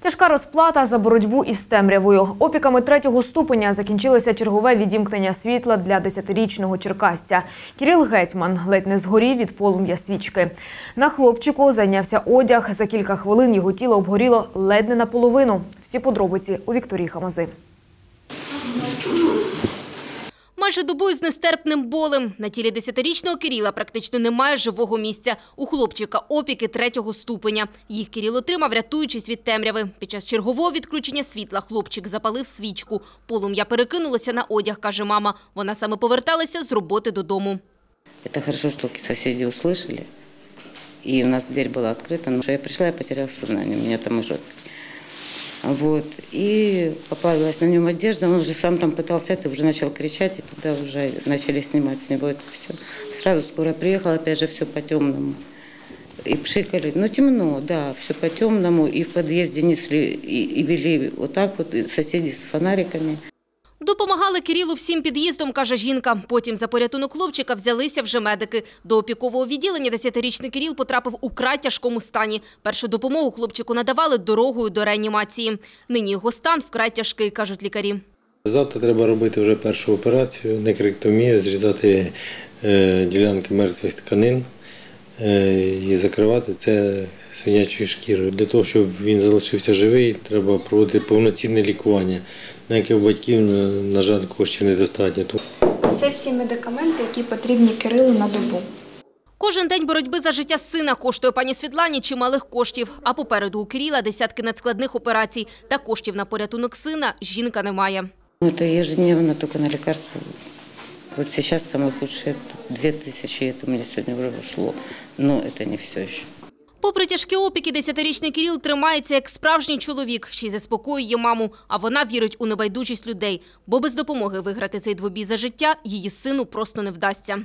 Тяжка розплата за боротьбу із темрявою. Опіками третього ступеня закінчилося чергове відімкнення світла для десятирічного черкасця. Кірил Гетьман ледь не згорів від полум'я свічки. На хлопчику зайнявся одяг. За кілька хвилин його тіло обгоріло ледь не наполовину. Всі подробиці у Вікторії Хамази Майже добу з нестерпним болем. На тілі десятирічного Кирила практично немає живого місця. У хлопчика опіки третього ступеня. Їх Кирил отримав, рятуючись від темряви. Під час чергового відключення світла хлопчик запалив свічку. Полум'я перекинулося на одяг, каже мама. Вона саме поверталася з роботи додому. Это хорошо, что соседи услышали. И у нас дверь была открыта. Но я пришла, я потеряла сознание. У меня там уже... Вот. И попалась на нем одежда. Он уже сам там пытался это, уже начал кричать. И тогда уже начали снимать с него это все. Сразу скоро приехала, опять же, все по темному. И пшикали. Ну, темно, да, все по темному. И в подъезде несли, и, и вели вот так вот, и соседи с фонариками. Допомагали Кирилу всім під'їздом, каже жінка. Потім за порятунок хлопчика взялися вже медики. До опікового відділення десятирічний Кирил потрапив у край тяжкому стані. Першу допомогу хлопчику надавали дорогою до реанімації. Нині його стан вкрай тяжкий, кажуть лікарі. Завтра треба робити вже першу операцію, некректомію, зрізати е, ділянки мертвих тканин і закривати це свинячою шкірою. Для того, щоб він залишився живий, треба проводити повноцінне лікування, на яке у батьків, на, жаль, коштів недостатньо. Це всі медикаменти, які потрібні Кирилу на добу. Кожен день боротьби за життя сина коштує пані Світлані чималих коштів. А попереду у Кирила десятки надскладних операцій. Та коштів на порятунок сина жінка не має. Ну, это ежедневно только на лекарства. Вот сейчас самое худшее – две тысячи, это у меня сегодня уже ушло. Но это не все еще. Попри тяжкі опіки, десятирічний Кирил тримається як справжній чоловік, ще й заспокоює маму, а вона вірить у небайдужість людей. Бо без допомоги виграти цей двобій за життя її сину просто не вдасться.